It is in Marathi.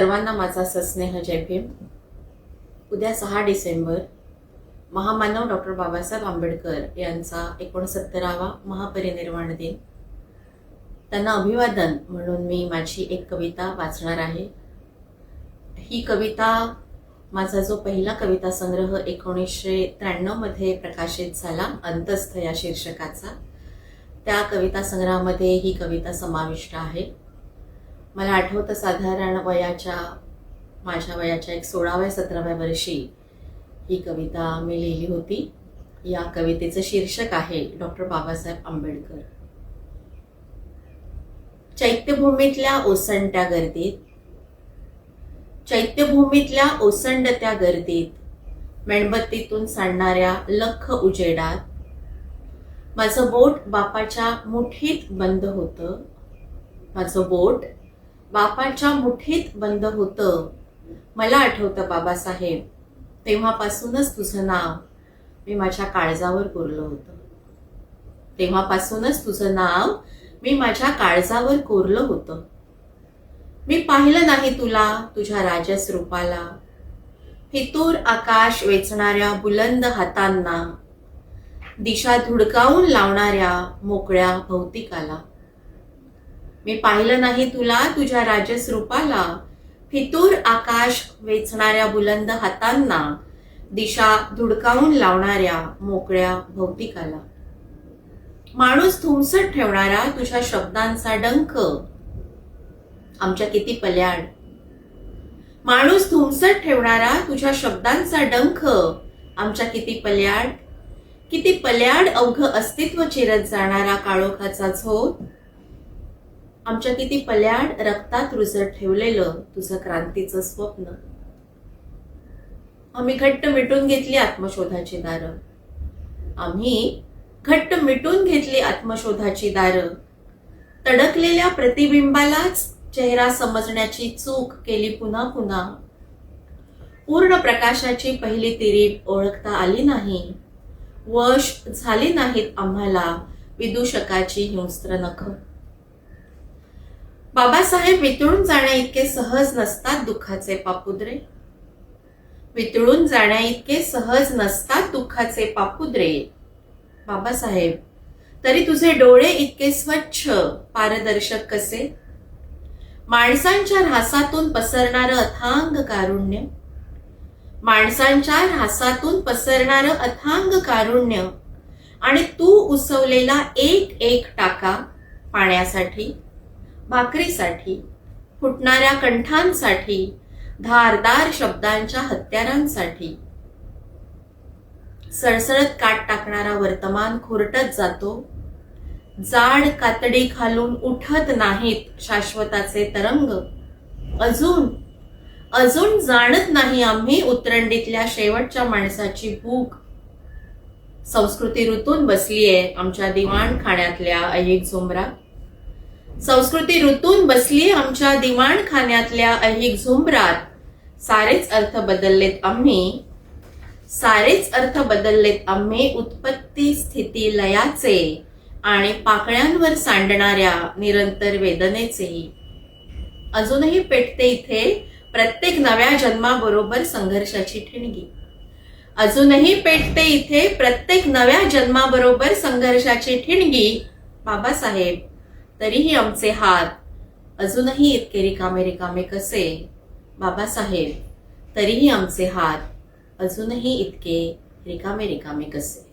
सर्वांना माझा सस्नेह जय भीम. उद्या सहा डिसेंबर महामानव डॉक्टर बाबासाहेब आंबेडकर यांचा एकोणसत्तरावा महापरिनिर्वाण दिन. त्यांना अभिवादन म्हणून मी माझी एक कविता वाचणार आहे. ही कविता माझा जो पहिला कविता संग्रह एकोणीसशे त्र्याण्णवमध्ये प्रकाशित झाला अंतस्थ या शीर्षकाचा त्या कविता संग्रहामध्ये ही कविता समाविष्ट आहे. मला आठवतं साधारण वयाच्या माझ्या वयाच्या एक सोळाव्या सतराव्या वर्षी ही कविता मी लिहिली होती. या कवितेचं शीर्षक आहे डॉक्टर बाबासाहेब आंबेडकर. चैत्यभूमीतल्या ओसंडत्या गर्दीत चैत्यभूमीतल्या ओसंडत्या गर्दीत मेणबत्तीतून सांडणाऱ्या लख उजेडात माझं बोट बापाच्या मुठीत बंद होतं. माझं बोट बापाच्या मुठीत बंद होतं. मला आठवतं बाबासाहेब तेव्हापासूनच तुझं नाव मी माझ्या काळजावर कोरलं होतं. तेव्हापासूनच तुझं नाव मी माझ्या काळजावर कोरलं होतं. मी पाहिलं नाही तुला तुझ्या राजस रूपाला. फितूर आकाश वेचणाऱ्या बुलंद हातांना दिशा धुडकावून लावणाऱ्या मोकळ्या भौतिकाला. मी पाहिलं नाही तुला तुझ्या राजस रूपाला फितूर आकाश वेचणाऱ्या बुलंद हातांना दिशा धुडकावून लावणाऱ्या मोकळ्या भौतिकाला. माणूस थुमसट ठेवणारा तुझ्या शब्दांचा डंख. आमच्या किती पल्याड माणूस थुमसट ठेवणारा तुझ्या शब्दांचा डंख. आमच्या किती पल्याड किती पल्याड अवघ अस्तित्व चिरत जाणारा काळोखाचा झोत. आमच्या किती पल्याड रक्तात रुजत ठेवलेलं तुझं क्रांतीचं स्वप्न. आम्ही घट्ट मिटून घेतली आत्मशोधाची दारं. आम्ही घट्ट मिटून घेतली आत्मशोधाची दारं. तडकलेल्या प्रतिबिंबालाच चेहरा समजण्याची चूक केली पुन्हा पुन्हा. पूर्ण प्रकाशाची पहिली तिरीप ओळखता आली नाही. वश झाली नाहीत आम्हाला विदूषकाची हिंस्त्र नख. बाबासाहेब वितळून जाण्या इतके सहज नसतात दुःखाचे पापुद्रे. वितळून जाण्या इतके सहज नसतात दुःखाचे पापुद्रे. बाबासाहेब तरी तुझे डोळे इतके स्वच्छ पारदर्शक कसे? माणसांच्या ऱ्हासातून पसरणारं अथांग कारुण्य? माणसांच्या ऱ्हासातून पसरणारं अथांग कारुण्य? आणि तू उसवलेला एक एक टाका पाण्यासाठी? भाकरीसाठी फुटणाऱ्या कंठांसाठी धारदार शब्दांच्या हत्यारांसाठी. सळसळत काट टाकणारा वर्तमान खुरटत जातो. जाड कातडी खालून उठत नाहीत शाश्वताचे तरंग. अजून अजून जाणत नाही आम्ही उतरंडीतल्या शेवटच्या माणसाची भूक. संस्कृती ऋतून बसलीये आमच्या दिवाण खाण्यातल्या ऐहिक झुंबरात संस्कृती ऋतून बसली आमच्या दिवाणखान्यातल्या अहिक झुंबरात. सारेच अर्थ बदललेत आम्ही. सारेच अर्थ बदललेत आम्ही उत्पत्ती स्थिती लयाचे आणि पाकळ्यांवर सांडणाऱ्या निरंतर वेदनेचेही. अजूनही पेटते इथे प्रत्येक नव्या जन्माबरोबर संघर्षाची ठिणगी. अजूनही पेटते इथे प्रत्येक नव्या जन्माबरोबर संघर्षाची ठिणगी बाबासाहेब तरीही आमचे हात अजूनही इतके रिकामे रिकामे कसे? बाबासाहेब, तरीही आमचे हात अजूनही इतके रिकामे रिकामे कसे?